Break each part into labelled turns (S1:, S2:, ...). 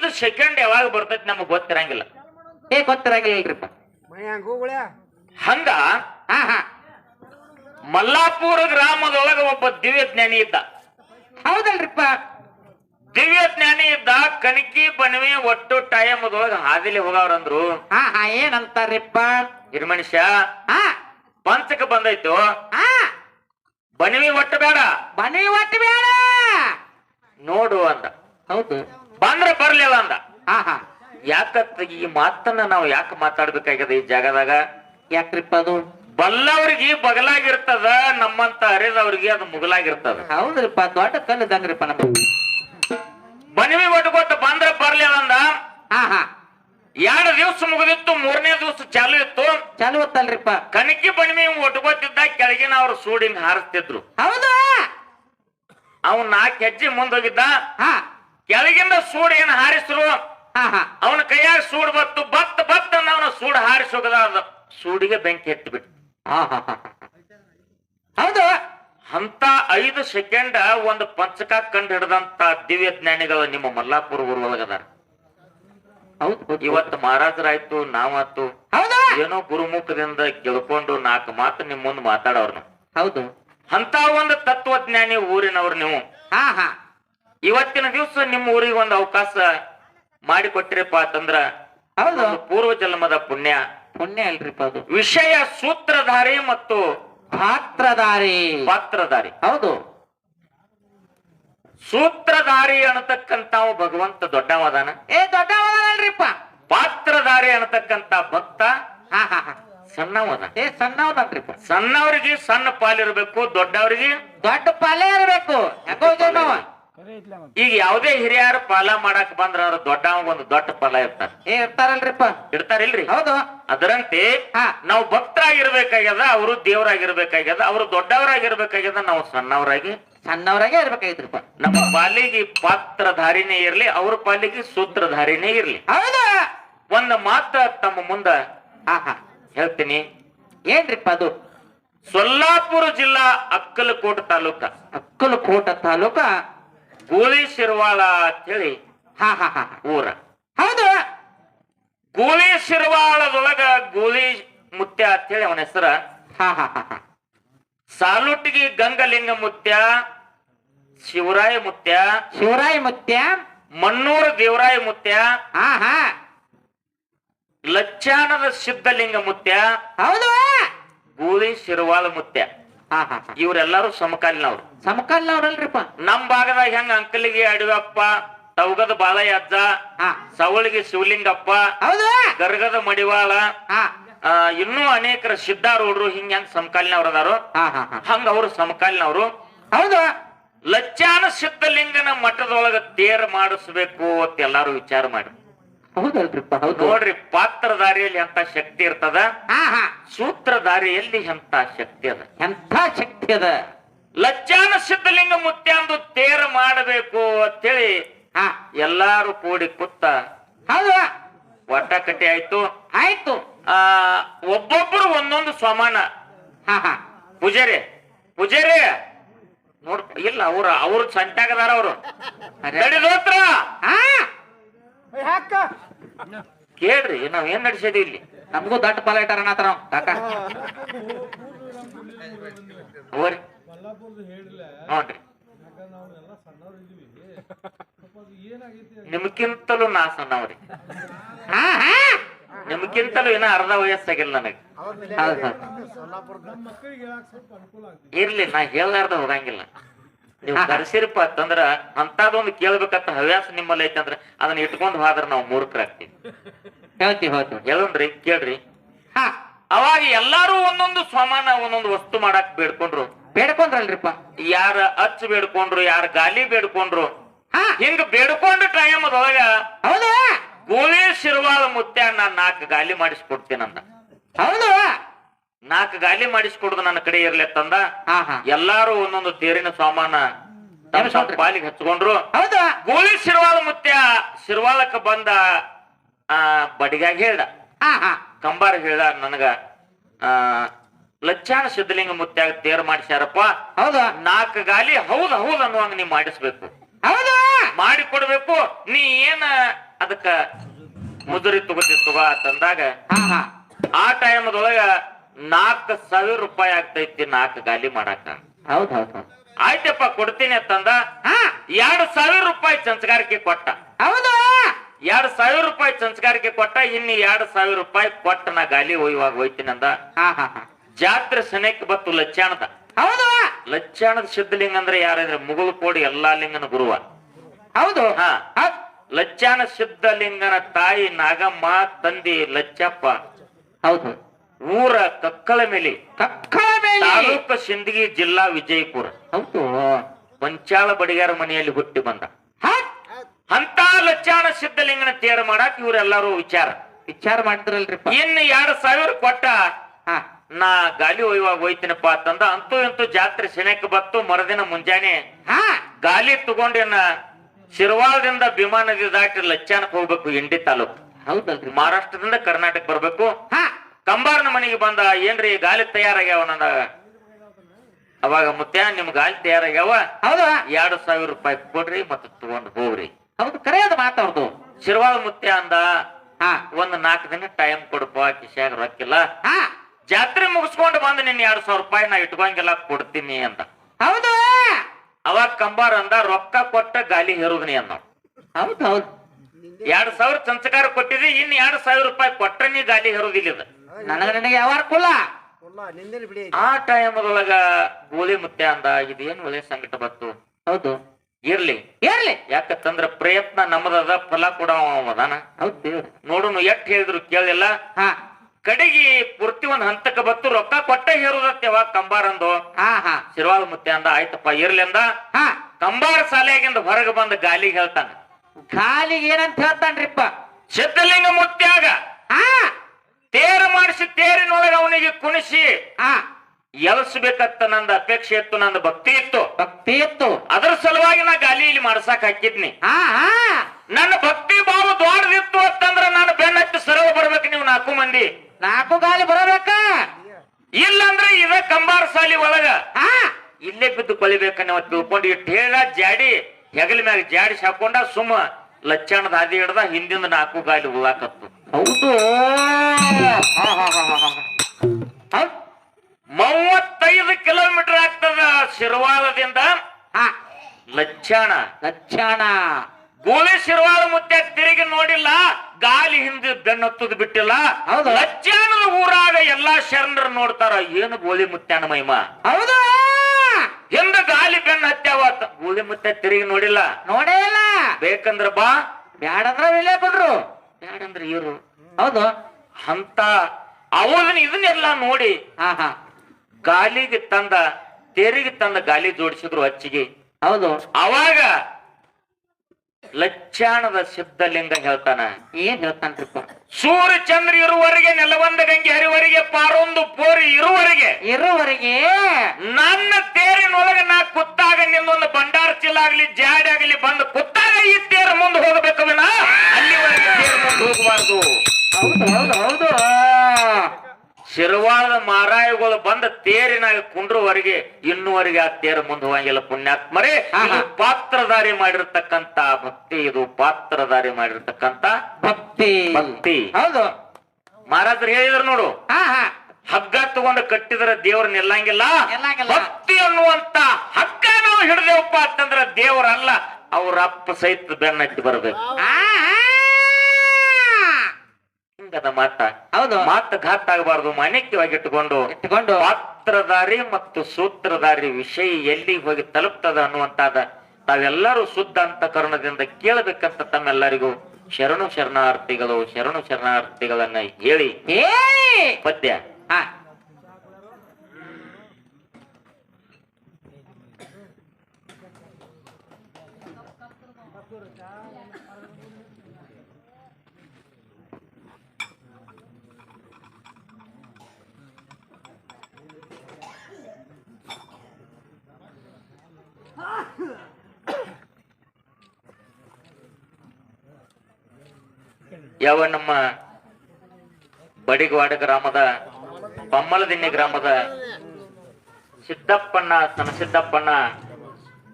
S1: ಐದು ಸೆಕೆಂಡ್ ಯಾವಾಗ ಬರ್ತೈತಿ ನಮಗ್ ಗೊತ್ತಿರಂಗಿಲ್ಲ.
S2: ಏ
S3: ಗೊತ್ತಿರಂಗಿಲ್ಲರಿಪ್ಪ
S1: ಹಂಗ?
S2: ಹಾ ಹಾ.
S1: ಮಲ್ಲಾಪುರ ಗ್ರಾಮದೊಳಗ ಒಬ್ಬ ದಿವ್ಯ ಜ್ಞಾನಿ ಇದ್ದ.
S2: ಹೌದಲ್ರಿಪ್ಪ.
S1: ದಿವ್ಯ ಜ್ಞಾನಿ ಇದ್ದ ಕನಕಿ ಬನ್ವಿ ಒಟ್ಟು ಟೈಮದೊಳಗ ಹಾದಿಲಿ ಹೋಗವ್ರಂದ್ರು.
S2: ಹಾ ಹಾ ಮನುಷ್ಯ.
S1: ಹಿರಮನುಷ್ಯ
S2: ಹಾ.
S1: ಪಂಚಕ ಬಂದೈತು?
S2: ಹಾ.
S1: ಬನವಿ ಒಟ್ಟು ಬೇಡ.
S2: ಬನ್ನಿ ಒಟ್ಟು ಬೇಡ.
S1: ನೋಡು ಅಂದ.
S2: ಹೌದು.
S1: ಬಂದ್ರ ಬರ್ಲಿಲ್ಲ ಅಂದ.
S2: ಹಾ ಹಾ.
S1: ಯಾಕತ್ ಈ ಮಾತನ್ನ ನಾವು ಯಾಕೆ ಮಾತಾಡ್ಬೇಕಾಗ್ಯದ ಈ ಜಾಗದಾಗ?
S2: ಯಾಕ್ರಿಪ್ಪ ಅದು?
S1: ಬಲ್ಲವ್ರಿಗೆ ಬಗಲಾಗಿರ್ತದ ನಮ್ಮಂತ ಅರಿದವ್ರಿಗೆ ಅದು ಮುಗಲಾಗಿರ್ತದ.
S2: ಹೌದ್ರಿಪ್ಪ ದೊಡ್ಡ ಕಲ್ಲದಂಗ್ರಿಪ್ಪ ನಮ್ಮ
S1: ಬನಿವಿ ಒಟ್ಕೊತ್ತ ಬಂದ್ರ ಬರ್ಲಿಲ್ಲ ಅಂದ.
S2: ಹಾ ಹಾ.
S1: ಎರಡು ದಿವಸ ಮುಗಿದಿತ್ತು ಮೂರನೇ ದಿವಸ ಚಾಲು ಇತ್ತು.
S2: ಚಾಲು ಇತ್ತಲ್ರಿಪ್ಪ
S1: ಕನಕಿ ಬಣಿಮಿ ಒಟ್ಕೋತಿದ್ದ ಕೆಳಗಿನ ಅವ್ರು ಸೂಡಿನ ಹಾರಿಸ್ತಿದ್ರು.
S2: ಹೌದು?
S1: ಅವ್ ನಾಲ್ಕು ಹೆಜ್ಜೆ ಮುಂದೋಗಿದ್ದ.
S2: ಹಾ.
S1: ಕೆಳಗಿಂದ ಸೂಡ್ ಏನ್ ಹಾರಿಸ್ರು ಅವನ ಕೈಯಾಗ ಸೂಡ್ ಬತ್ತು ಬತ್ ಬತ್ ಅವನ ಸೂಡ್ ಹಾರಿಸೋಗದ ಸೂಡಿಗೆ ಬೆಂಕಿ ಎತ್ತಿ ಬಿಟ್ಟು
S2: ಹೌದು.
S1: ಅಂತ ಐದು ಸೆಕೆಂಡ್ ಒಂದು ಪಂಚಕ ಕಂಡು ಹಿಡಿದಂತ ದಿವ್ಯ ಜ್ಞಾನಿಗಳು ನಿಮ್ಮ ಮಲ್ಲಾಪುರ ಊರೊಳಗದಾರ.
S2: ಹೌದು ಹೌದು.
S1: ಇವತ್ತು ಮಹಾರಾಜರಾಯ್ತು
S2: ನಾವತ್ತು
S1: ಏನೋ ಗುರುಮುಖದಿಂದ ಗೆಳ್ಕೊಂಡು ನಾಲ್ಕು ಮಾತು ನಿಮ್ಮ ಮುಂದೆ ಮಾತಾಡೋರ್ನು.
S2: ಹೌದು.
S1: ಅಂತ ಒಂದು ತತ್ವಜ್ಞಾನಿ ಊರಿನವ್ರು ನೀವು.
S2: ಹಾ ಹಾ.
S1: ಇವತ್ತಿನ ದಿವಸ ನಿಮ್ಮ ಊರಿಗೆ ಒಂದು ಅವಕಾಶ ಮಾಡಿಕೊಟ್ಟಿರಪ್ಪ ಅಂತಂದ್ರ
S2: ಹೌದು.
S1: ಪೂರ್ವ ಜನ್ಮದ ಪುಣ್ಯ.
S2: ಪುಣ್ಯ ಅಲ್ರಿಪ್ಪ ಅದು.
S1: ವಿಷಯ ಸೂತ್ರಧಾರಿ ಮತ್ತು
S2: ಪಾತ್ರಧಾರಿ
S1: ಪಾತ್ರಧಾರಿ
S2: ಹೌದು.
S1: ಸೂತ್ರಧಾರಿ ಅನ್ನತಕ್ಕಂತಾವ ಭಗವಂತ ದೊಡ್ಡವಾದಾನ.
S2: ಏ ದೊಡ್ಡವದಲ್ರಿಪ್ಪ
S1: ಪಾತ್ರಧಾರಿ ಅನ್ನತಕ್ಕಂತ ಭಕ್ತ
S2: ಹಾ ಹಾ ಹಾ.
S1: ಸಣ್ಣವದ
S2: ಏ ಸಣ್ಣವದಲ್ರಿಪ್ಪ
S1: ಸಣ್ಣವರಿಗೆ ಸಣ್ಣ ಪಾಲಿರ್ಬೇಕು ದೊಡ್ಡವರಿಗೆ
S2: ದೊಡ್ಡ ಪಾಲೆ ಇರ್ಬೇಕು. ಹೆಂಗೋ
S1: ಈಗ ಯಾವುದೇ ಹಿರಿಯರು ಪಾಲ ಮಾಡಕ್ ಬಂದ್ರ ಅವ್ರ ದೊಡ್ಡವ ಒಂದು ದೊಡ್ಡ ಫಲ ಇರ್ತಾರ.
S2: ಏ ಇರ್ತಾರಲ್ರಿಪ್ಪ.
S1: ಇರ್ತಾರಿಲ್ರಿ?
S2: ಹೌದು.
S1: ಅದರಂತೆ
S2: ಹಾ.
S1: ನಾವು ಭಕ್ತರಾಗಿರ್ಬೇಕಾಗ್ಯದ ಅವರು ದೇವರಾಗಿರ್ಬೇಕಾಗ್ಯದ ಅವರು ದೊಡ್ಡವರಾಗಿರ್ಬೇಕಾಗ್ಯದ ನಾವು ಸಣ್ಣವರಾಗಿ.
S2: ಸಣ್ಣವರಾಗೆ ಇರ್ಬೇಕಾಗಿದ್ರಪ್ಪ.
S1: ನಮ್ಮ ಪಾಲಿಗೆ ಪಾತ್ರಧಾರಿನೇ ಇರ್ಲಿ ಅವ್ರ ಪಾಲಿಗೆ ಸೂತ್ರಧಾರಿನೇ ಇರ್ಲಿ.
S2: ಹೌದು.
S1: ಒಂದು ಮಾತ ತಮ್ಮ ಮುಂದ
S2: ಆಹಾ
S1: ಹೇಳ್ತೀನಿ.
S2: ಏನ್ರಿಪ್ಪ ಅದು?
S1: ಸೊಲ್ಲಾಪುರ ಜಿಲ್ಲಾ ಅಕ್ಕಲಕೋಟ ತಾಲೂಕ.
S2: ಅಕ್ಕಲಕೋಟ ತಾಲೂಕ?
S1: ಗೂಳಿ ಶಿರ್ವಾಳ ಅಂತೇಳಿ
S2: ಹಾ ಹಾ ಹಾ
S1: ಊರ.
S2: ಹೌದು.
S1: ಗೂಳಿ ಶಿರ್ವಾಳದೊಳಗ ಗೂಳಿ ಮುತ್ಯ ಅಂತೇಳಿ ಅವನ ಹೆಸರ.
S2: ಹಾ ಹಾ ಹಾ ಹಾ.
S1: ಸಾಲುಟ್ಟಿಗೆ ಗಂಗಲಿಂಗ ಮುತ್ಯ ಶಿವರಾಯ ಮುತ್ಯ
S2: ಶಿವರಾಯ ಮುತ್ಯ.
S1: ಮನ್ನೂರ ದೇವರಾಯ ಮುತ್ಯ
S2: ಹಾ ಹಾ.
S1: ಲಚ್ಚಾನದ ಸಿದ್ಧಲಿಂಗ ಮುತ್ಯ
S2: ಹೌದು.
S1: ಗೂಳಿ ಶಿರ್ವಾಳ ಮುತ್ಯ. ಇವರೆಲ್ಲರೂ ಸಮಕಾಲೀನವ್ರು.
S2: ಸಮಕಾಲೀನವ್ರಲ್ರಿಪ್ಪ.
S1: ನಮ್ ಭಾಗದಾಗ ಹೆಂಗ ಅಂಕಲಿಗೆ ಅಡಿವಪ್ಪ ತವಗದ ಬಾಳಯ್ಯ ಅಜ್ಜ
S2: ಹಾ.
S1: ಸವಳಿಗೆ ಶಿವಲಿಂಗಪ್ಪ
S2: ಹೌದು.
S1: ಗರ್ಗದ ಮಡಿವಾಳ ಇನ್ನೂ ಅನೇಕರ ಸಿದ್ಧಾರೂಢರು ಹಿಂಗ ಹೆಂಗ್ ಸಮಕಾಲೀನವ್ರು ಅದಾರು ಹಂಗ ಅವ್ರು ಸಮಕಾಲೀನವ್ರು.
S2: ಹೌದು.
S1: ಲಚ್ಚಾನ ಸಿದ್ಧಲಿಂಗನ ಮಠದೊಳಗ ತೇರ್ ಮಾಡಿಸ್ಬೇಕು ಅಂತ ಎಲ್ಲಾರು ವಿಚಾರ ಮಾಡಿ
S2: ಹೌದಲ್ರಿಪ್ಪ ಹೌದು.
S1: ನೋಡ್ರಿ ಪಾತ್ರಧಾರಿಯಲ್ಲಿ ಎಂತ ಶಕ್ತಿ ಇರ್ತದ?
S2: ಹಾ ಹಾ.
S1: ಸೂತ್ರಧಾರಿಯಲ್ಲಿ ಎಂತ ಶಕ್ತಿ ಅದ?
S2: ಎಂಥ ಶಕ್ತಿ ಅದ?
S1: ಲಜ್ಜಾನ ಸಿದ್ಧಲಿಂಗ ಮುತ್ಯಾಂದು ತೇರ್ ಮಾಡಬೇಕು ಅಂತೇಳಿ
S2: ಹಾ.
S1: ಎಲ್ಲಾರು ಕೂಡಿ ಕುತ್ತ
S2: ಹೌದು.
S1: ಒಟ್ಟ ಕಟ್ಟಿ ಆಯ್ತು.
S2: ಆಯ್ತು.
S1: ಆ ಒಬ್ಬೊಬ್ರು ಒಂದೊಂದು ಸಮಾನ.
S2: ಹಾ ಹಾ.
S1: ಪೂಜಾರಿ ಪೂಜಾರಿ. ನೋಡ್ ಇಲ್ಲ ಅವ್ರ ಅವ್ರ ಸಂಟ್ಯಾಗದಾರ ಅವರು.
S3: ಹಾಕ
S1: ಕೇಳ್ರಿ, ನಾವ್ ಏನ್ ನಡೆಸಿದ್ವಿ ಇಲ್ಲಿ?
S2: ನಮಗೂ ದಟ್ಟ ಪಾಲ ಇಟ್ಟಾರ
S1: ನಾತ್ರ ನೋಡ್ರಿ. ನಿಮ್ಗಿಂತಲೂ ನಾ ಸಣ್ಣವ್ರಿ. ನಿಮ್ಗಿಂತಲೂ ಇನ್ನ ಅರ್ಧ ವಯಸ್ಸಾಗಿಲ್ಲ ನನಗೆ. ಇರ್ಲಿ, ನಾ ಹೇಳಾರ್ದ ಹೋಗಂಗಿಲ್ಲ. ನೀವು ಕರ್ಸಿರಪ್ಪ ಅಂತಂದ್ರ ಅಂತದೊಂದು ಕೇಳ್ಬೇಕಂತ ಹವ್ಯಾಸ ನಿಮ್ಮಲ್ಲಿ ಐತೆ ಅಂದ್ರೆ ಅದನ್ನ ಇಟ್ಕೊಂಡ್ ಹೋದ್ರ ನಾವು ಮೂರ್ಖರಾಗ್ತೀವಿ.
S2: ಹೇಳ್ತೀವಿ ಹೇಳ್ತೀವಿ
S1: ಹೇಳನ್ರಿ ಕೇಳ್ರಿ.
S2: ಹಾ.
S1: ಅವಾಗ ಎಲ್ಲಾರು ಒಂದೊಂದು ಸಾಮಾನ ಒಂದೊಂದು ವಸ್ತು ಮಾಡಕ್ ಬೇಡ್ಕೊಂಡ್ರು.
S2: ಬೇಡ್ಕೊಂಡ್ರಲ್ರಿಪ್ಪ.
S1: ಯಾರ ಅಚ್ಚು ಬೇಡ್ಕೊಂಡ್ರು ಯಾರ ಗಾಲಿ ಬೇಡ್ಕೊಂಡ್ರು
S2: ಹಾ.
S1: ಹಿಂಗ ಬೇಡ್ಕೊಂಡು ಟೈಮ್ ಅದೊಳಗ
S2: ಹೌದಾ.
S1: ಗೋಳಿ ಶಿರ್ವಾಳ ಮುತ್ಯ ನಾನ್ ನಾಲ್ಕು ಗಾಲಿ ಮಾಡಿಸ್ಕೊಡ್ತೀನಂತ
S2: ಹೌದು.
S1: ನಾಲ್ಕು ಗಾಲಿ ಮಾಡಿಸ್ಕೊಡುದು ನನ್ನ ಕಡೆ ಇರ್ಲಿ
S2: ತಂದ
S1: ಎಲ್ಲಾರು ಒಂದೊಂದು ತೇರಿನ ಸಾಮಾನ
S2: ಬಾಲಿಗೆ.
S1: ಪಾಲಿಗೆ ಹಚ್ಕೊಂಡ್ರು. ಗೋಳಿ ಶಿರ್ವಾಳ ಮುತ್ಯ ಶಿರ್ವಾಳಕ್ಕ ಬಂದ ಆ ಬಡಿಗಾಗ ಹೇಳ್ದ. ಕಂಬಾರ ಹೇಳ್ದ ನನಗ ಆ ಲಚ್ಚಾನ ಸಿದ್ಧಲಿಂಗ ಮುತ್ಯಾಗ ತೇರ್ ಮಾಡಿಸ್ಯಾರಪ್ಪ.
S2: ಹೌದು?
S1: ನಾಲ್ಕು ಗಾಲಿ ಹೌದ್ ಹೌದ್ ಅನ್ನುವಂಗ ನೀ ಮಾಡಿಸ್ಬೇಕು.
S2: ಹೌದು?
S1: ಮಾಡಿ ಕೊಡ್ಬೇಕು. ನೀ ಏನ ಅದಕ್ಕ ಮುದುರಿ ತಗೋತಿ ತಗೋ ಅಂತಂದಾಗ ಆ ಟೈಮ್ದೊಳಗ ನಾಲ್ಕು ಸಾವಿರ ರೂಪಾಯಿ ಆಗ್ತೈತಿ ನಾಲ್ಕು ಗಾಲಿ ಮಾಡಾಕ.
S2: ಹೌದ್ ಹೌದ್ ಹೌದ್.
S1: ಆಯ್ತಪ್ಪ ಕೊಡ್ತೀನಿ ಅಂತಂದ
S2: ಹಾ.
S1: ಎರಡು ಸಾವಿರ ರೂಪಾಯಿ ಚಂಚಗಾರಿಕೆ ಕೊಟ್ಟ.
S2: ಹೌದು.
S1: ಎರಡ್ ಸಾವಿರ ರೂಪಾಯಿ ಚಂಚಗಾರಿಕೆ ಕೊಟ್ಟ ಇನ್ನು ಎರಡ್ ಸಾವಿರ ರೂಪಾಯಿ ಕೊಟ್ಟ ನಾ ಗಾಲಿ ಒಯ್ಯುವಾಗ ಹೋಯ್ತೀನಿ ಅಂದ.
S2: ಹಾ ಹಾ ಹಾ.
S1: ಜಾತ್ರೆ ಸನೇಕ ಬತ್ತು ಲಚ್ಚಾಣದ
S2: ಹೌದು.
S1: ಲಚ್ಚಾಣದ ಸಿದ್ಧಲಿಂಗ ಅಂದ್ರೆ ಯಾರಂದ್ರೆ ಮುಗುಳು ಕೋಡಿ ಎಲ್ಲಾ ಲಿಂಗನ ಗುರುವ.
S2: ಹೌದು.
S1: ಹಾ.
S2: ಹೌದ್.
S1: ಲಚ್ಚಾಣ ಸಿದ್ಧಲಿಂಗನ ತಾಯಿ ನಾಗಮ್ಮ ತಂದಿ ಲಚ್ಚಪ್ಪ.
S2: ಹೌದು.
S1: ಊರ ಕಕ್ಕಳ ಮೇಲೆ.
S2: ಕಕ್ಕಳ ಮೇಲೆ?
S1: ತಾಲೂಕ ಸಿಂದಗಿ ಜಿಲ್ಲಾ ವಿಜಯಪುರ.
S2: ಹೌದು.
S1: ಪಂಚಾಳ ಬಡಿಗಾರ ಮನೆಯಲ್ಲಿ ಹುಟ್ಟಿ ಬಂದ. ಅಂತ ಲಚ್ಚಾಣ ಸಿದ್ಧಲಿಂಗನ ತೇರ ಮಾಡಾಕ ಇವರೆಲ್ಲರೂ ವಿಚಾರ.
S2: ವಿಚಾರ ಮಾಡಿದ್ರಲ್ರಿಪ್ಪ
S1: ಇನ್ನು ಎರಡ್ ಸಾವಿರ ಕೊಟ್ಟ
S2: ಹಾ.
S1: ನಾ ಗಾಲಿ ಒಯ್ಯುವಾಗ ಹೋಯ್ತೀನಪ್ಪ ಅಂತಂದ ಅಂತೂ ಅಂತೂ ಜಾತ್ರೆ ಸೆನೆಕ್ ಬತ್ತು ಮರದಿನ ಮುಂಜಾನೆ
S2: ಹಾ.
S1: ಗಾಲಿ ತಗೊಂಡಿನ ಶಿರ್ವಾಳದಿಂದ ಭೀಮಾ ನದಿ ದಾಟಿ ಲಚ್ಚಾನಕ್ ಹೋಗ್ಬೇಕು ಇಂಡಿ ತಾಲೂಕು.
S2: ಹೌದಲ್ರಿ.
S1: ಮಹಾರಾಷ್ಟ್ರದಿಂದ ಕರ್ನಾಟಕ ಬರ್ಬೇಕು.
S2: ಹಾ.
S1: ಕಂಬಾರನ ಮನೆಗೆ ಬಂದ ಏನ್ರಿ ಗಾಲಿ ತಯಾರಾಗ್ಯಾವ ನನ್ನ ಅವಾಗ ಮುತ್ಯ ನಿಮ್ ಗಾಲಿ ತಯಾರಾಗ್ಯಾವ?
S2: ಹೌದಾ.
S1: ಎರಡು ಸಾವಿರ ರೂಪಾಯಿ ಕೊಡ್ರಿ ಮತ್ತೆ ತಗೊಂಡ್ ಹೋಗ್ರಿ.
S2: ಹೌದು ಕರೆಯದ ಮಾತಾಡ್ದು
S1: ಶಿರ್ವಾಳ ಮುತ್ಯ ಅಂದ
S2: ಹಾ.
S1: ಒಂದ್ ನಾಲ್ಕು ದಿನ ಟೈಮ್ ಕೊಡಪ್ಪ ಕಿಶಾಗ ರೊಕ್ಕಿಲ್ಲ.
S2: ಹಾ.
S1: ಜಾತ್ರೆ ಮುಗಿಸ್ಕೊಂಡು ಬಂದು ನಿನ್ ಎರಡು ಸಾವಿರ ರೂಪಾಯಿ ನಾ ಇಟ್ಕೊಂಗಿಲ್ಲ ಕೊಡ್ತೀನಿ ಅಂತ
S2: ಹೌದು.
S1: ಅವಾಗ ಕಂಬಾರ ಅಂದ ರೊಕ್ಕ ಕೊಟ್ಟ ಗಾಲಿ ಹೇರುದ್ನಿ ಅಂದ
S2: ಹೌದು ಹೌದು.
S1: ಎರಡ್ ಸಾವಿರ ಚಂಚಕಾರ ಕೊಟ್ಟಿದ್ರಿ ಇನ್ ಎರಡ್ ಸಾವಿರ ರೂಪಾಯಿ ಕೊಟ್ಟರೆ ನೀ ಗಾಲಿ ಹೇರುದಿಲ್ಲ ಇದು
S2: ನನಗ ನಿನಗೆ ಯಾವಾರ ಕುಲ?
S3: ನಿಂದಿನ ಬಿಡಿ.
S1: ಆ ಟೈಮದೊಳಗ ಗೋಲಿ ಮುತ್ತೆ ಅಂದ ಇದೇನು ಒಳ್ಳೆ ಸಂಕಟ ಬಂತು?
S2: ಹೌದು.
S1: ಇರ್ಲಿ.
S2: ಇರ್ಲಿ.
S1: ಯಾಕಂತಂದ್ರ ಪ್ರಯತ್ನ ನಮ್ಮದದ ಫಲ ಕೂಡ ಅದಾನ.
S2: ಹೌದು.
S1: ನೋಡುನು ಎಷ್ಟ್ ಹೇಳಿದ್ರು ಕೇಳಿಲ್ಲ.
S2: ಹಾ.
S1: ಕಡೆಗೆ ಪೂರ್ತಿ ಒಂದ್ ಹಂತಕ್ಕೆ ಬತ್ತು ರೊಕ್ಕ ಕೊಟ್ಟ ಹೇರುದತ್ತೆ ಕಂಬಾರಂದು ಕಂಬಾರ ಅಂದು.
S2: ಹಾ ಹಾ.
S1: ಶಿರ್ವಾಳ ಮುತ್ತೆ ಅಂದ ಆಯ್ತಪ್ಪ ಇರ್ಲಿ ಅಂದ.
S2: ಹಾ.
S1: ಕಂಬಾರ ಸಾಲೆಯಾಗಿಂದ ಹೊರಗೆ ಬಂದ ಗಾಲಿಗೆ ಹೇಳ್ತಾನ.
S2: ಗಾಲಿಗೆ ಏನಂತ ಹೇಳ್ತಾನ್ರಿಪ್ಪ?
S1: ಸಿದ್ಧಲಿಂಗ ಮುತ್ಯಾಗ.
S2: ಹಾ.
S1: ಮಾಡಿಸಿ ತೇರಿನೊಳಗೆ ಅವನಿಗೆ ಕುಣಿಸಿ.
S2: ಎಲ್ಸ್ಬೇಕತ್ತ
S1: ಎಲಸ್ಬೇಕತ್ತ ನಂದ ಅಪೇಕ್ಷೆ ಇತ್ತು ನಂದ ಭಕ್ತಿ ಇತ್ತು.
S2: ಭಕ್ತಿ ಇತ್ತು.
S1: ಅದರ ಸಲುವಾಗಿ ನಾ ಗಾಲಿ ಇಲ್ಲಿ ಮಾಡ್ಸಾಕ್ ಹಾಕಿದ್ನಿ.
S2: ಹಾ ಹಾ
S1: ನನ್ನ ಭಕ್ತಿ ಭಾವ ದೊಡ್ಡದಿತ್ತು ಅಂತಂದ್ರ ನಾನು ಬೆನ್ನಟ್ಟು ಸರಳ ಬರ್ಬೇಕು ನೀವು ನಾಲ್ಕು ಮಂದಿ.
S2: ನಾಲ್ಕು ಗಾಲಿ ಬರಬೇಕ?
S1: ಇಲ್ಲಂದ್ರೆ ಇದ ಕಂಬಾರ ಸಾಲಿ ಒಳಗ.
S2: ಹಾ
S1: ಇಲ್ಲೇ ಬಿದ್ದು ಕೊಳಿಬೇಕ ನೀವು ತಿಳ್ಕೊಂಡು ಇಟ್ಟು ಹೇಳ ಜಾಡಿ ಹೆಗಲ ಮ್ಯಾಗ ಜಾಡಿ ಹಾಕೊಂಡ ಸುಮ್ಮ ಲಚ್ಚಣದ ಹಾದಿ ಹಿಡ್ದ ಹಿಂದಿಂದ ನಾಲ್ಕು ಗಾಲಿ ಹೋಗಾಕತ್ತು
S2: ಹೌದ್.
S1: ಮೂವತ್ತೈದು ಕಿಲೋಮೀಟರ್ ಆಗ್ತದ ಶಿರ್ವಾಲದಿಂದ
S2: ಲಕ್ಷಣ
S1: ಲಚ್ಚಾಣ.
S2: ಲಕ್ಷಣ
S1: ಗೋಳಿ ಶಿರ್ವಾಳ ಮುತ್ತೆ ತಿರುಗಿ ನೋಡಿಲ್ಲ ಗಾಲಿ ಹಿಂದೆ ಬೆನ್ನತ್ತದ್ ಬಿಟ್ಟಿಲ್ಲ.
S2: ಹೌದು.
S1: ಲಚ್ಚಾಣದ ಊರಾಗ ಎಲ್ಲಾ ಶರಣರು ನೋಡ್ತಾರ ಏನು ಗೋಳಿ ಮುತ್ಯಾನ ಮಹಿಮ?
S2: ಹೌದು.
S1: ಹಿಂದ ಗಾಲಿ ಬೆನ್ನ ಹತ್ಯಾವ ಗೋಳಿ ಮುತ್ತೆ ತಿರುಗಿ ನೋಡಿಲ್ಲ.
S2: ನೋಡೇ ಇಲ್ಲ.
S1: ಬೇಕಂದ್ರ ಬಾ.
S2: ಬ್ಯಾಡಂದ್ರ ಇಲ್ಲೇ ಬಿಡ್ರು
S1: ಬ್ಯಾಡಂದ್ರ ಇರು.
S2: ಹೌದು.
S1: ಅಂತ ಅವದನ್ನ ಇದನ್ನೆಲ್ಲ ನೋಡಿ
S2: ಹಾ ಹಾ.
S1: ಗಾಲಿಗೆ ತಂದ ತೆರಿಗೆ ತಂದ ಗಾಲಿ ಜೋಡಿಸಿದ್ರು ಅಚ್ಚಿಗೆ
S2: ಹೌದು.
S1: ಅವಾಗ ಲಚ್ಚಾಣದ ಸಿದ್ಧಲಿಂಗ ಹೇಳ್ತಾನ.
S2: ಏನ್ ಹೇಳ್ತಾನ
S1: ಸೂರ್ಯ ಚಂದ್ರ ಇರುವವರೆಗೆ ನೆಲವಂದ ಗಂಗೆ ಹರಿವರೆಗೆ ಪಾರೊಂದು ಪೋರಿ ಇರುವರೆಗೆ.
S2: ಇರುವರೆಗೆ?
S1: ನನ್ನ ತೇರಿನೊಳಗೆ ನಾ ಕುತ್ತಾಗ ನಿನ್ನೊಂದು ಬಂಡಾರ ಚಿಲ್ಲಾಗ್ಲಿ ಜಾಡಿ ಆಗ್ಲಿ ಬಂದು ಕುತ್ತಾಗ ಈ ತೇರು ಮುಂದೆ ಹೋಗಬೇಕು ತೇರು ಮುಂದೆ ಹೋಗಬಾರ್ದು. ಶಿರವಾಳದ ಮಾರಾಯಗಳು ಬಂದ ತೇರಿನಾಗ ಕುಂಡ್ರವರೆಗೆ ಇನ್ನುವರೆಗೆ ಆ ತೇರು ಮುಂದೆ ಹೋಗಂಗಿಲ್ಲ ಪುಣ್ಯಾತ್ಮರೇ. ಪಾತ್ರಧಾರಿ ಮಾಡಿರ್ತಕ್ಕಂತ ಭಕ್ತಿ ಇದು ಪಾತ್ರಧಾರಿ ಮಾಡಿರ್ತಕ್ಕಂತ
S2: ಭಕ್ತಿ.
S1: ಭಕ್ತಿ.
S2: ಹೌದು.
S1: ಮಹಾರಾಜರು ಹೇಳಿದ್ರು ನೋಡು.
S2: ಹಾ ಹಾ
S1: ಹಗ್ಗ ತಗೊಂಡು ಕಟ್ಟಿದ್ರೆ ದೇವ್ರ ನಿಲ್ಲಂಗಿಲ್ಲ. ಭಕ್ತಿ ಅನ್ನುವಂತ ಹಗ್ಗ ನಾವು ಹಿಡಿದೇವಪ್ಪ ಅಂತಂದ್ರ ದೇವರಲ್ಲ ಅವ್ರ ಅಪ್ಪ ಸಹಿತ ಬೆನ್ನಟ್ಟಿ ಬರ್ಬೇಕು. ಹಿಂಗದ ಮಾತ
S2: ಹೌದು.
S1: ಮಾತು ಘಾತ ಆಗಬಾರದು ಮಾನ್ಯಕ್ಯವಾಗಿ ಇಟ್ಟುಕೊಂಡು.
S2: ಇಟ್ಟುಕೊಂಡು
S1: ಪಾತ್ರಧಾರಿ ಮತ್ತು ಸೂತ್ರಧಾರಿ ವಿಷಯ ಎಲ್ಲಿ ಹೋಗಿ ತಲುಪ್ತದ ಅನ್ನುವಂತಾದ ತಾವೆಲ್ಲರೂ ಶುದ್ಧ ಅಂತಕರಣದಿಂದ ಕೇಳಬೇಕಂತ ತಮ್ಮೆಲ್ಲರಿಗೂ ಶರಣು ಶರಣಾರ್ಥಿಗಳು ಶರಣು ಶರಣಾರ್ಥಿಗಳನ್ನ ಹೇಳಿ. ಪದ್ಯ.
S2: ಹಾ.
S1: ಯಾವ ನಮ್ಮ ಬಡಿಗವಾಡ ಗ್ರಾಮದ ಬಮ್ಮಲದಿನ್ನಿ ಗ್ರಾಮದ ಸಿದ್ದಪ್ಪಣ್ಣ ಸಣ್ಣ ಸಿದ್ದಪ್ಪಣ್ಣ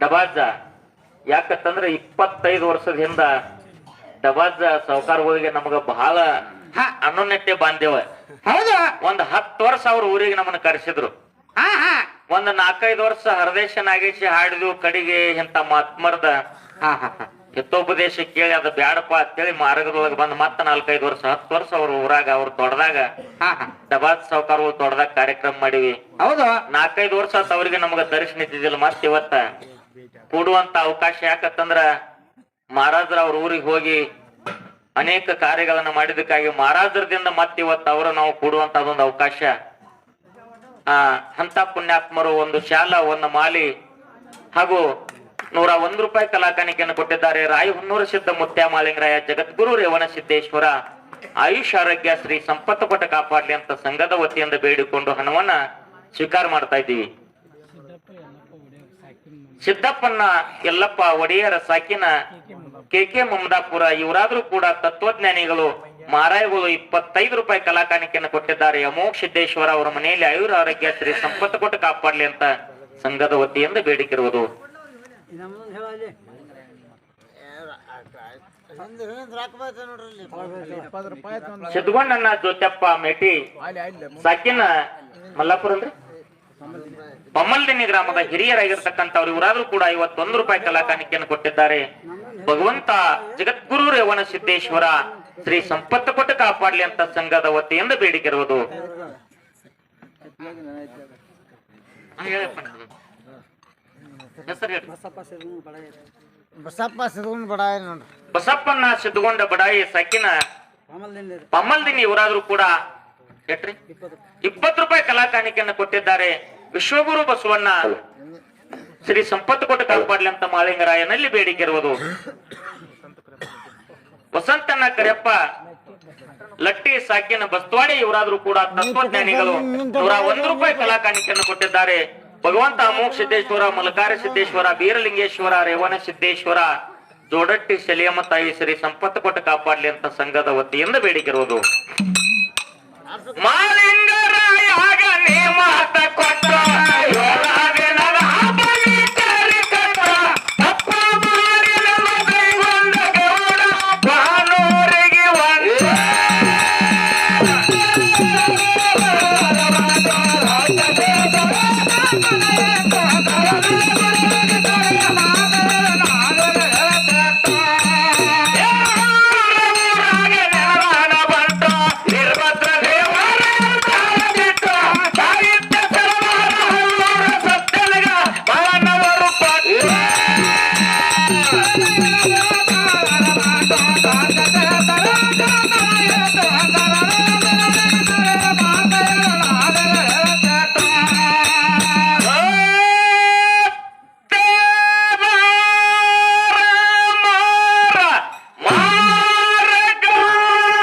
S1: ಡಬಾಜ ಯಾಕಂತಂದ್ರೆ ಇಪ್ಪತ್ತೈದು ವರ್ಷದ ಹಿಂದ ದಬಾಜ್ ಹೋಗಿ ನಮಗ ಬಹಳ
S2: ಹಾ.
S1: ಅನುನ್ನತೆ ಬಾಂಧವ
S2: ಹೌದಾ.
S1: ಒಂದ್ ಹತ್ತು ವರ್ಷ ಅವ್ರ ಊರಿಗೆ ನಮ್ಮನ್ನ ಕರೆಸಿದ್ರು.
S2: ಹಾ ಹಾ.
S1: ಒಂದ್ ನಾಲ್ಕೈದು ವರ್ಷ ಹರದೇಶ ನಾಗೇಶಿ ಹಾಡಿದ್ವು ಕಡಿಗೆ ಇಂತ ಮಾತ್ಮರ್ದ
S2: ಹಾ.
S1: ಹಿತೋಪದೇಶ ಕೇಳಿ ಅದು ಬ್ಯಾಡಪ್ಪ ಅಂತೇಳಿ ಮಾರ್ಗದೊಳಗೆ ಬಂದ್ ಮತ್ತ ನಾಲ್ಕೈದು ವರ್ಷ ಹತ್ತು ವರ್ಷ ಅವ್ರ ಊರಾಗ ಅವ್ರ ತೊಡ್ದಾಗ ದಬಾಜ್ ಸಾವುಕಾರಗಳು ತೊಡ್ದಾಗ ಕಾರ್ಯಕ್ರಮ ಮಾಡಿವಿ.
S2: ಹೌದು.
S1: ನಾಲ್ಕೈದು ವರ್ಷ ಆತ ಅವ್ರಿಗೆ ನಮ್ಗ ದರ್ಶನ ಇದ್ದಿದ್ದಿಲ್ಲ ಮತ್ ಇವತ್ತ. ಕೂಡುವಂತ ಅವಕಾಶ ಯಾಕತ್ತಂದ್ರ ಮಹಾರಾಜರ ಅವ್ರ ಊರಿಗೆ ಹೋಗಿ ಅನೇಕ ಕಾರ್ಯಗಳನ್ನ ಮಾಡಿದಕ್ಕಾಗಿ ಮಹಾರಾಜರದಿಂದ ಮತ್ ಇವತ್ತು ಅವರು ನಾವು ಕೂಡುವಂತ ಅದೊಂದು ಅವಕಾಶ. ಆ ಅಂತ ಪುಣ್ಯಾತ್ಮರು ಒಂದು ಶಾಲಾ ಒಂದು ಮಾಲಿ ಹಾಗೂ ನೂರ ಒಂದು ರೂಪಾಯಿ ಕಲಾಕಾಣಿಕೆಯನ್ನು ಕೊಟ್ಟಿದ್ದಾರೆ. ರಾಯಹೊನ್ನೂರು ಸಿದ್ಧ ಮುತ್ಯಾಮಾಲಿಂಗರಾಯ ಜಗದ್ಗುರು ರೇವಣ ಸಿದ್ದೇಶ್ವರ. ಆಯುಷ್ ಆರೋಗ್ಯ ಶ್ರೀ ಸಂಪತ್ತು ಕೊಟ್ಟ ಕಾಪಾಡಲಿ ಅಂತ ಸಂಘದ ವತಿಯಿಂದ ಬೇಡಿಕೊಂಡು ಹಣವನ್ನ ಸ್ವೀಕಾರ ಮಾಡ್ತಾ ಇದ್ದೀವಿ. ಸಿದ್ದಪ್ಪನ ಯಲ್ಲಪ್ಪ, ಒಡೆಯರ ಸಾಕಿನ ಕೆ ಕೆ ಮಮದಾಪುರ, ಇವರಾದ್ರೂ ಕೂಡ ತತ್ವಜ್ಞಾನಿಗಳು ಮಾರಾಯಗಳು ಇಪ್ಪತ್ತೈದು ರೂಪಾಯಿ ಕಲಾಕಾಣಿಕೆಯನ್ನು ಕೊಟ್ಟಿದ್ದಾರೆ. ಅಮೋಕ್ ಸಿದ್ದೇಶ್ವರ ಅವರ ಮನೆಯಲ್ಲಿ ಆಯುರ್ ಆರೋಗ್ಯ ಶ್ರೀ ಸಂಪತ್ತು ಕೊಟ್ಟು ಕಾಪಾಡಲಿ ಅಂತ ಸಂಘದ ವತಿಯಿಂದ ಬೇಡಿಕಿರುವುದು
S3: ನಮ್ಮದೊಂದು ಹೇಳಲ್ಲಿ
S1: ಸಿದ್ಧಗೊಂಡಣ್ಣ ಜ್ಯೋತ್ಯಪ್ಪ ಮೇಟಿ ಸಾಕಿನ ಮಲ್ಲಾಪುರ ಅಂದ್ರೆ? ಬೊಮ್ಮಲ್ದಿನಿ ಗ್ರಾಮದ ಹಿರಿಯರಾಗಿರ್ತಕ್ಕಂಥವ್ರು ಇವರಾದ್ರೂ ಕೂಡ ಐವತ್ತೊಂದು ರೂಪಾಯಿ ಕಲಾಕಾಣಿಕೆಯನ್ನು ಕೊಟ್ಟಿದ್ದಾರೆ. ಭಗವಂತ ಜಗದ್ಗುರು ರೇವಣ ಸಿದ್ದೇಶ್ವರ ಶ್ರೀ ಸಂಪತ್ತು ಕೊಟ್ಟು ಕಾಪಾಡಲಿ ಅಂತ ಸಂಘದ ವತಿಯಿಂದ ಬೇಡಿಕೆ ಇರುವುದು. ಹೆಸರು ಹೇಳಿ.
S3: ಬಸಪ್ಪ
S2: ಸಿದ್ಧಗೊಂಡ ಬಡಾಯಿ ನೋಡ್ರಿ.
S1: ಬಸಪ್ಪನ ಸಿದ್ಧಗೊಂಡ ಬಡಾಯಿ ಸಾಕಿನ ಪಮ್ಮಲ್ದಿನಿ ಇವರಾದ್ರೂ ಕೂಡ ಎಟ್ರಿ?
S3: ಇಪ್ಪತ್ತು
S1: ರೂಪಾಯಿ ಕಲಾಕಾಣಿಕೆಯನ್ನು ಕೊಟ್ಟಿದ್ದಾರೆ ವಿಶ್ವಗುರು ಬಸವಣ್ಣ. ಶ್ರೀ ಸಂಪತ್ತು ಕೊಟ್ಟು ಕಾಪಾಡ್ಲಿ ಅಂತ ಮಾಳಿಂಗರಾಯನಲ್ಲಿ ಬೇಡಿಕೆ ಇರುವುದು. ವಸಂತನ ಕರೆಯಪ್ಪ ಲಟ್ಟಿ ಸಾಕಿನ ಬಸ್ತವಾಡಿ ಇವರಾದ್ರೂ ಕೂಡ ತತ್ವಜ್ಞಾನಿಗಳು. ನೂರ ಒಂದು ರೂಪಾಯಿ ಕಲಾಕಾಣಿಕೆಯನ್ನು ಕೊಟ್ಟಿದ್ದಾರೆ. ಭಗವಂತ ಅಮೋಕ್ ಸಿದ್ದೇಶ್ವರ, ಮಲಕಾರ ಸಿದ್ದೇಶ್ವರ, ಬೀರಲಿಂಗೇಶ್ವರ, ರೇವಣ ಸಿದ್ದೇಶ್ವರ, ಜೋಡಟ್ಟಿ ಶಲಿಯಮ್ಮ ತಾಯಿ ಸರಿ ಸಂಪತ್ತು ಕೊಟ್ಟು ಕಾಪಾಡಲಿ ಅಂತ ಸಂಘದ ವತಿಯಿಂದ ಬೇಡಿಕೆ ಬೇಡಿಕಿರುವುದು ಮಾಲಿಂಗರಾಯ